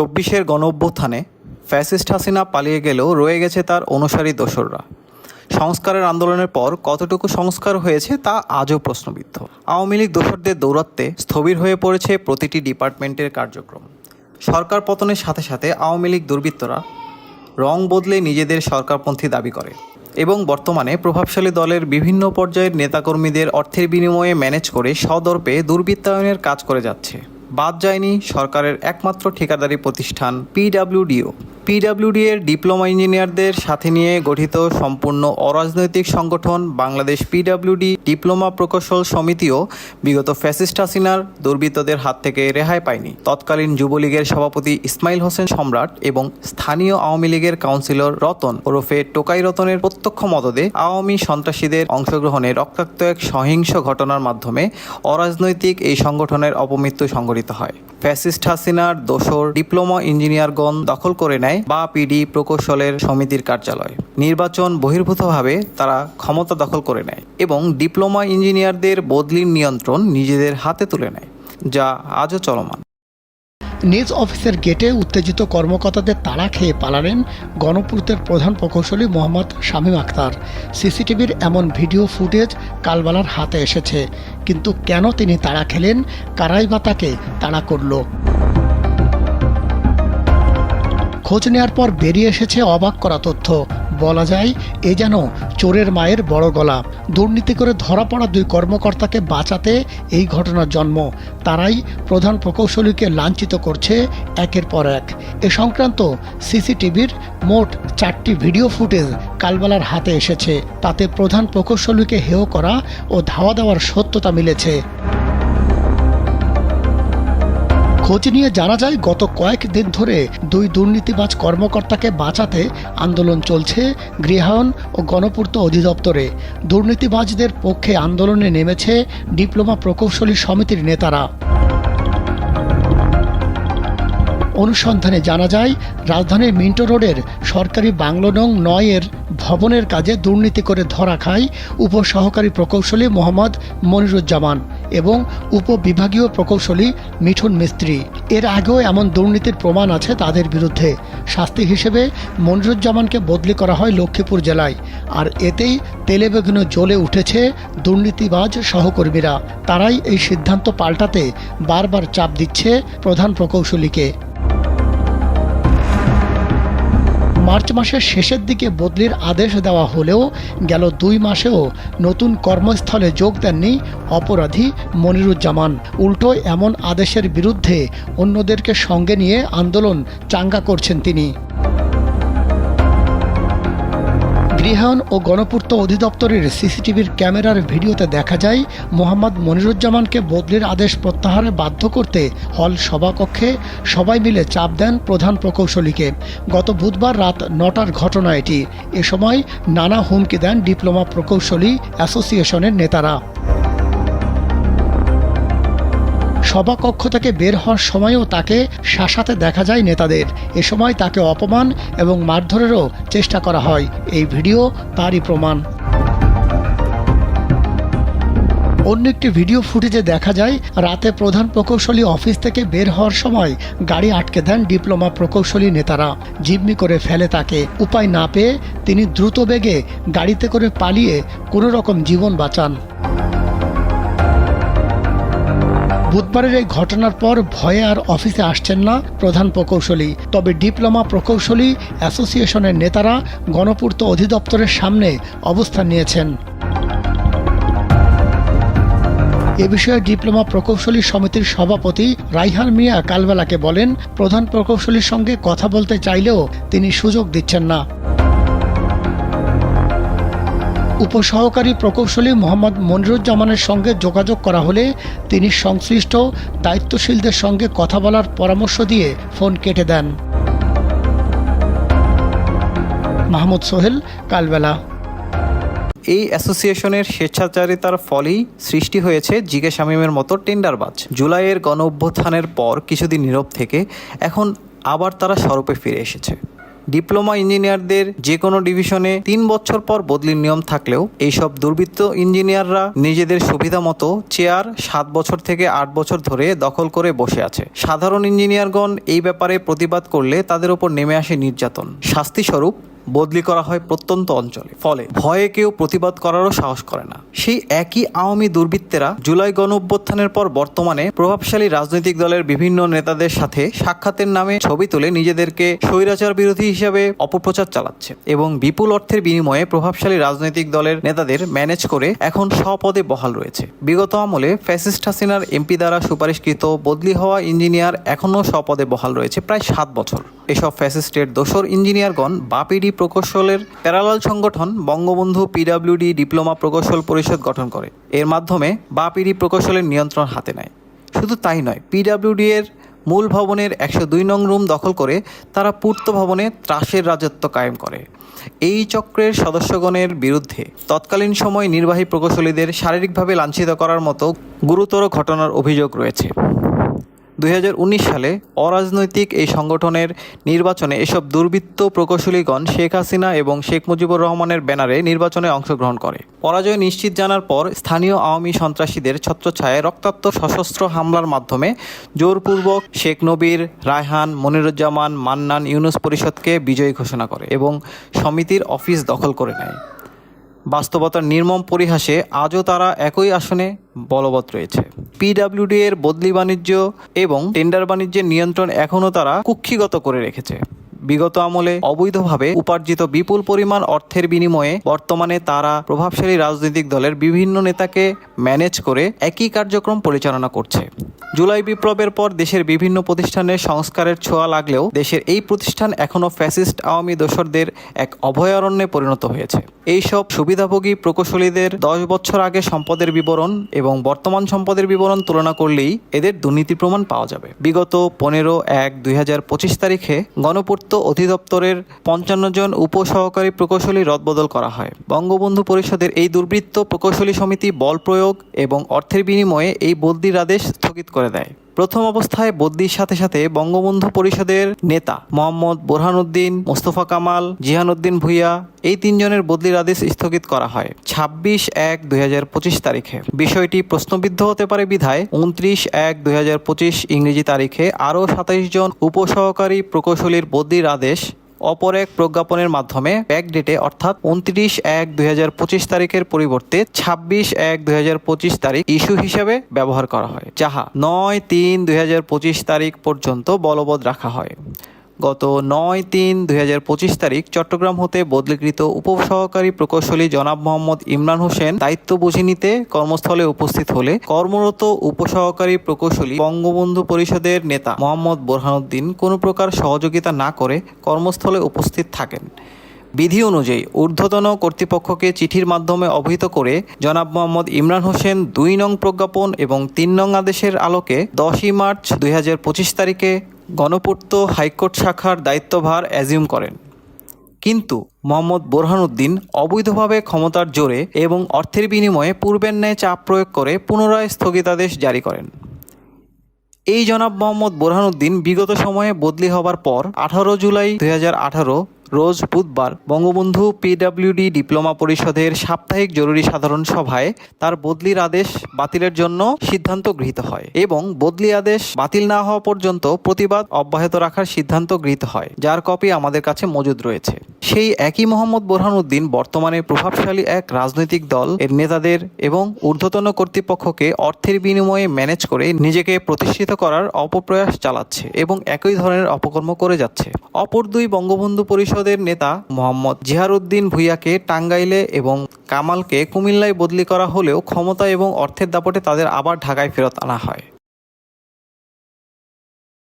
চব্বিশের গণ অভ্যুত্থানে ফ্যাসিস্ট হাসিনা পালিয়ে গেলেও রয়ে গেছে তার অনুসারী দোসররা। সংস্কারের আন্দোলনের পর কতটুকু সংস্কার হয়েছে তা আজও প্রশ্নবিদ্ধ। আওয়ামী লীগ দোসরদের দৌরাত্মে স্থবির হয়ে পড়েছে প্রতিটি ডিপার্টমেন্টের কার্যক্রম। সরকার পতনের সাথে সাথে আওয়ামী লীগ দুর্বৃত্তরা রং বদলে নিজেদের সরকারপন্থী দাবি করে এবং বর্তমানে প্রভাবশালী দলের বিভিন্ন পর্যায়ের নেতাকর্মীদের অর্থের বিনিময়ে ম্যানেজ করে সদর্পে দুর্বৃত্তায়নের কাজ করে যাচ্ছে। বাদ যায়নি সরকারের একমাত্র ঠিকাদারি প্রতিষ্ঠান পিডাব্লিউডিও পিডাব্লিউডি এর ডিপ্লোমা ইঞ্জিনিয়ারদের সাথে নিয়ে গঠিত সম্পূর্ণ অরাজনৈতিক সংগঠন বাংলাদেশ পিডাব্লিউডি ডিপ্লোমা প্রকৌশল সমিতিও বিগত ফ্যাসিস্ট হাসিনার দুর্বৃত্তদের হাত থেকে রেহাই পায়নি। তৎকালীন যুবলীগের সভাপতি ইসমাইল হোসেন সম্রাট এবং স্থানীয় আওয়ামী লীগের কাউন্সিলর রতন ওরফে টোকাই রতনের প্রত্যক্ষ মদদে আওয়ামী সন্ত্রাসীদের অংশগ্রহণে রক্তাক্ত এক সহিংস ঘটনার মাধ্যমে অরাজনৈতিক এই সংগঠনের অপমৃত্যু সংঘটিত হয়। ফ্যাসিস্ট হাসিনার দোসর ডিপ্লোমা ইঞ্জিনিয়ারগণ দখল করে নেয় বা পিডি প্রকৌশলের সমিতির কার্যালয়। নির্বাচন বহির্ভূতভাবে তারা ক্ষমতা দখল করে নেয় এবং ডিপ্লোমা ইঞ্জিনিয়ারদের বদলির নিয়ন্ত্রণ নিজেদের হাতে তুলে নেয়, যা আজও চলমান। নিজ অফিসের গেটে উত্তেজিত কর্মকর্তাদের তাড়া খেয়ে পালালেন গণপূর্তের প্রধান প্রকৌশলী মোহাম্মদ শামীম আক্তার। সিসিটিভির এমন ভিডিও ফুটেজ কালবালার হাতে এসেছে, কিন্তু কেন তিনি তাড়া খেলেন, কারাই বা তাকে তাড়া করল? খোঁজ নেওয়ার পর বেরিয়ে এসেছে অবাক করা তথ্য। বলা যায়, এ যেন চোরের মায়ের বড় গলা। দুর্নীতি করে ধরা পড়া দুই কর্মকর্তাকে বাঁচাতে এই ঘটনার জন্ম। তারাই প্রধান প্রকৌশলীকে লাঞ্ছিত করছে একের পর এক। এ সংক্রান্ত সিসিটিভির মোট চারটি ভিডিও ফুটেজ কালবেলার হাতে এসেছে। তাতে প্রধান প্রকৌশলীকে হেয় করা ও ধাওয়া দেওয়ার সত্যতা মিলেছে। খোঁজ নিয়ে জানা যায়, গত কয়েকদিন ধরে দুই দুর্নীতিবাজ কর্মকর্তাকে বাঁচাতে আন্দোলন চলছে গৃহায়ণ ও গণপূর্ত অধিদপ্তরে। দুর্নীতিবাজদের পক্ষে আন্দোলনে নেমেছে ডিপ্লোমা প্রকৌশলী সমিতির নেতারা। অনুসন্ধানে জানা যায়, রাজধানীর মিন্টো রোডের সরকারি বাংলো নং নয়ের ভবনের কাজে দুর্নীতি করে ধরা খায় উপসহকারী প্রকৌশলী মোহাম্মদ মনিরুজ্জামান এবং উপবিভাগীয় প্রকৌশলী মিঠুন মিস্ত্রি। এর আগেও এমন দুর্নীতির প্রমাণ আছে তাদের বিরুদ্ধে। শাস্তি হিসেবে মনিরুজ্জামানকে বদলি করা হয় লক্ষ্মীপুর জেলায়। আর এতেই তেলেবেগুনে জ্বলে উঠেছে দুর্নীতিবাজ সহকর্মীরা। তারাই এই সিদ্ধান্ত পাল্টাতে বারবার চাপ দিচ্ছে প্রধান প্রকৌশলীকে। মার্চ মাসের শেষের দিকে বদলির আদেশ দেওয়া হলেও গেল দুই মাসেও নতুন কর্মস্থলে যোগ দেননি অপরাধী মনিরুজ্জামান। উল্টো এমন আদেশের বিরুদ্ধে অন্যদেরকে সঙ্গে নিয়ে আন্দোলন চাঙ্গা করছেন তিনি। গৃহায়ন ও গণপূর্ত অধিদপ্তরের সিসিটিভির ক্যামেরার ভিডিওতে দেখা যায়, মোহাম্মদ মনিরুজ্জামানকে বদলির আদেশ প্রত্যাহারে বাধ্য করতে হল সভাকক্ষে সবাই মিলে চাপ দেন প্রধান প্রকৌশলীকে। গত বুধবার রাত নটার ঘটনা এটি। এ সময় নানা হুমকি দেন ডিপ্লোমা প্রকৌশলী অ্যাসোসিয়েশনের নেতারা। সভাকক্ষ থেকে বের হওয়ার সময়ও তাকে শাসাতে দেখা যায় নেতাদের। এ সময় তাকে অপমান এবং মারধরেরও চেষ্টা করা হয়। এই ভিডিও তারই প্রমাণ। অন্য একটি ভিডিও ফুটেজে দেখা যায়, রাতে প্রধান প্রকৌশলী অফিস থেকে বের হওয়ার সময় গাড়ি আটকে দেন ডিপ্লোমা প্রকৌশলী নেতারা। জিম্মি করে ফেলে তাকে। উপায় না পেয়ে তিনি দ্রুত বেগে গাড়িতে করে পালিয়ে কোনো রকম জীবন বাঁচান। বুধবারের এই ঘটনার পর ভয়ে আর অফিসে আসছেন না প্রধান প্রকৌশলী। তবে ডিপ্লোমা প্রকৌশলী অ্যাসোসিয়েশনের নেতারা গণপূর্ত অধিদপ্তরের সামনে অবস্থান নিয়েছেন। এ বিষয়ে ডিপ্লোমা প্রকৌশলী সমিতির সভাপতি রাইহান মিয়া কালবেলাকে বলেন, প্রধান প্রকৌশলীর সঙ্গে কথা বলতে চাইলেও তিনি সুযোগ দিচ্ছেন না। উপসহকারী প্রকৌশলী মোহাম্মদ মনিরুজ্জামানের সঙ্গে যোগাযোগ করা হলে তিনি সংশ্লিষ্ট দায়িত্বশীলদের সঙ্গে কথা বলার পরামর্শ দিয়ে ফোন কেটে দেন। মাহমুদ সোহেল, কালবেলা। এই অ্যাসোসিয়েশনের স্বেচ্ছাচারিতার ফলেই সৃষ্টি হয়েছে জিকে শামীমের মতো টেন্ডারবাজ। জুলাইয়ের গণ অভ্যুত্থানের পর কিছুদিন নীরব থেকে এখন আবার তারা স্বরূপে ফিরে এসেছে। ডিপ্লোমা ইঞ্জিনিয়ারদের যে কোনো ডিভিশনে তিন বছর পর বদলির নিয়ম থাকলেও এইসব দুর্বৃত্ত ইঞ্জিনিয়াররা নিজেদের সুবিধা মতো চেয়ার সাত বছর থেকে আট বছর ধরে দখল করে বসে আছে। সাধারণ ইঞ্জিনিয়ারগণ এই ব্যাপারে প্রতিবাদ করলে তাদের ওপর নেমে আসে নির্যাতন। শাস্তিস্বরূপ বদলি করা হয় প্রত্যন্ত অঞ্চলে। ফলে ভয়ে কেউ প্রতিবাদ করারও সাহস করে না। সেই একই আওয়ামী দুর্বৃত্তেরা জুলাই গণ অভ্যুত্থানের পর বর্তমানে প্রভাবশালী রাজনৈতিক দলের বিভিন্ন নেতাদের সাথে সাক্ষাতের নামে ছবি তুলে নিজেদেরকে স্বৈরাচার বিরোধী হিসাবে অপপ্রচার চালাচ্ছে এবং বিপুল অর্থের বিনিময়ে প্রভাবশালী রাজনৈতিক দলের নেতাদের ম্যানেজ করে এখন স্বপদে বহাল রয়েছে। বিগত আমলে ফ্যাসিস্ট হাসিনার এমপি দ্বারা সুপারিশকৃত বদলি হওয়া ইঞ্জিনিয়ার এখনও স্বপদে বহাল রয়েছে প্রায় সাত বছর। এসব ফ্যাসিস্টের দোসর ইঞ্জিনিয়ারগণ বাপিডি প্রকৌশলের প্যারালাল সংগঠন বঙ্গবন্ধু পিডাব্লিউডি ডিপ্লোমা প্রকৌশল পরিষদ গঠন করে। এর মাধ্যমে বাপিডি প্রকৌশলের নিয়ন্ত্রণ হাতে নেয়। শুধু তাই নয় পিডাব্লিউডি এর মূল ভবনের একশো দুই নং রুম দখল করে তারা পূর্ত ভবনে ত্রাসের রাজত্ব কায়েম করে। এই চক্রের সদস্যগণের বিরুদ্ধে তৎকালীন সময় নির্বাহী প্রকৌশলীদের শারীরিকভাবে লাঞ্ছিত করার মতো গুরুতর ঘটনার অভিযোগ রয়েছে। দুই হাজার উনিশ সালে অরাজনৈতিক এই সংগঠনের নির্বাচনে এসব দুর্বৃত্ত প্রকৌশলীগণ শেখ হাসিনা এবং শেখ মুজিবুর রহমানের ব্যানারে নির্বাচনে অংশগ্রহণ করে। পরাজয় নিশ্চিত জানার পর স্থানীয় আওয়ামী সন্ত্রাসীদের ছত্রছায়ায় রক্তাক্ত সশস্ত্র হামলার মাধ্যমে জোরপূর্বক শেখ নবীর, রায়হান, মনিরুজ্জামান, মান্নান, ইউনুস পরিষদকে বিজয়ী ঘোষণা করে এবং সমিতির অফিস দখল করে নেয়। বাস্তবতার নির্মম পরিহাসে আজও তারা একই আসনে বলবৎ রয়েছে। পিডাব্লিউডি এর বদলি বাণিজ্য এবং টেন্ডার বাণিজ্যের নিয়ন্ত্রণ এখনও তারা কুক্ষিগত করে রেখেছে। বিগত আমলে অবৈধভাবে উপার্জিত বিপুল পরিমাণ অর্থের বিনিময়ে বর্তমানে তারা প্রভাবশালী রাজনৈতিক দলের বিভিন্ন নেতাকে ম্যানেজ করে একই কার্যক্রম পরিচালনা করছে। জুলাই বিপ্লবের পর দেশের বিভিন্ন প্রতিষ্ঠানে সংস্কারের ছোঁয়া লাগলেও দেশের এই প্রতিষ্ঠান এখনও ফ্যাসিস্ট আওয়ামী দোসরদের এক অভয়ারণ্যে পরিণত হয়েছে। এইসব সুবিধাভোগী প্রকৌশলীদের দশ বছর আগে সম্পদের বিবরণ এবং বর্তমান সম্পদের বিবরণ তুলনা করলেই এদের দুর্নীতি প্রমাণ পাওয়া যাবে। বিগত পনেরো এক দুই তারিখে গণপূর্ত অধিদপ্তরের পঞ্চান্ন জন উপসহকারী প্রকৌশলী রদবদল করা হয়। বঙ্গবন্ধু পরিষদের এই দুর্বৃত্ত প্রকৌশলী সমিতি বল প্রয়োগ এবং অর্থের বিনিময়ে এই বদলির আদেশ স্থগিত করে দেয়। প্রথম অবস্থায় বদলির সাথে সাথে বঙ্গবন্ধু পরিষদের নেতা মোহাম্মদ বোরহানুদ্দিন, মোস্তফা কামাল, জিহানুদ্দিন ভুইয়া এই তিনজনের বদলির আদেশ স্থগিত করা হয় ছাব্বিশ এক দুই তারিখে। বিষয়টি প্রশ্নবিদ্ধ হতে পারে বিধায় উনত্রিশ এক দুই ইংরেজি তারিখে আরও সাতাইশ জন উপসহকারী প্রকৌশলীর বদলির আদেশ অপর এক প্রজ্ঞাপনের মাধ্যমে ব্যাক ডেটে অর্থাৎ উনত্রিশ এক দুই তারিখের পরিবর্তে ছাব্বিশ এক দুই তারিখ ইস্যু হিসেবে ব্যবহার করা হয়, যাহা নয় তিন দুই তারিখ পর্যন্ত বলবৎ রাখা হয়। গত নয় তিন দুই তারিখ চট্টগ্রাম হতে বদলিকৃত উপসহকারী প্রকৌশলী জনাব মোহাম্মদ ইমরান হোসেন দায়িত্ব বুঝে নিতে কর্মস্থলে উপস্থিত হলে কর্মরত উপসহকারী প্রকৌশলী বঙ্গবন্ধু পরিষদের নেতা মোহাম্মদ বোরহানুদ্দিন কোনো প্রকার সহযোগিতা না করে কর্মস্থলে উপস্থিত থাকেন। বিধি অনুযায়ী ঊর্ধ্বতন কর্তৃপক্ষকে চিঠির মাধ্যমে অবহিত করে জনাব মোহাম্মদ ইমরান হোসেন দুই নং প্রজ্ঞাপন এবং তিন নং আদেশের আলোকে দশই মার্চ দুই হাজার পঁচিশ তারিখে গণপূর্ত হাইকোর্ট শাখার দায়িত্বভার অ্যাজিউম করেন। কিন্তু মোহাম্মদ বোরহানুদ্দিন অবৈধভাবে ক্ষমতার জোরে এবং অর্থের বিনিময়ে পূর্বের ন্যায় চাপ প্রয়োগ করে পুনরায় স্থগিতাদেশ জারি করেন। এই জনাব মোহাম্মদ বোরহানুদ্দিন বিগত সময়ে বদলি হবার পর আঠারো জুলাই দু হাজার আঠারো রোজ বুধবার বঙ্গবন্ধু পিডাব্লিউডি ডিপ্লোমা পরিষদের সাপ্তাহিক জরুরি সাধারণ সভায় তার বদলির আদেশ বাতিলের জন্য সিদ্ধান্ত গৃহীত হয় এবং বদলি আদেশ বাতিল না হওয়া পর্যন্ত প্রতিবাদ অব্যাহত রাখার সিদ্ধান্ত গৃহীত হয়, যার কপি আমাদের কাছে মজুদ রয়েছে। সেই একই মোহাম্মদ বোরহানুদ্দিন বর্তমানে প্রভাবশালী এক রাজনৈতিক দল, এর নেতাদের এবং ঊর্ধ্বতন কর্তৃপক্ষকে অর্থের বিনিময়ে ম্যানেজ করে নিজেকে প্রতিষ্ঠিত করার অপপ্রয়াস চালাচ্ছে এবং একই ধরনের অপকর্ম করে যাচ্ছে। অপর দুই বঙ্গবন্ধু পরিষদের নেতা মোহাম্মদ জিহারুদ্দিন ভুইয়াকে টাঙ্গাইলে এবং কামালকে কুমিল্লায় বদলি করা হলেও ক্ষমতা এবং অর্থের দাপটে তাদের আবার ঢাকায় ফেরত আনা হয়।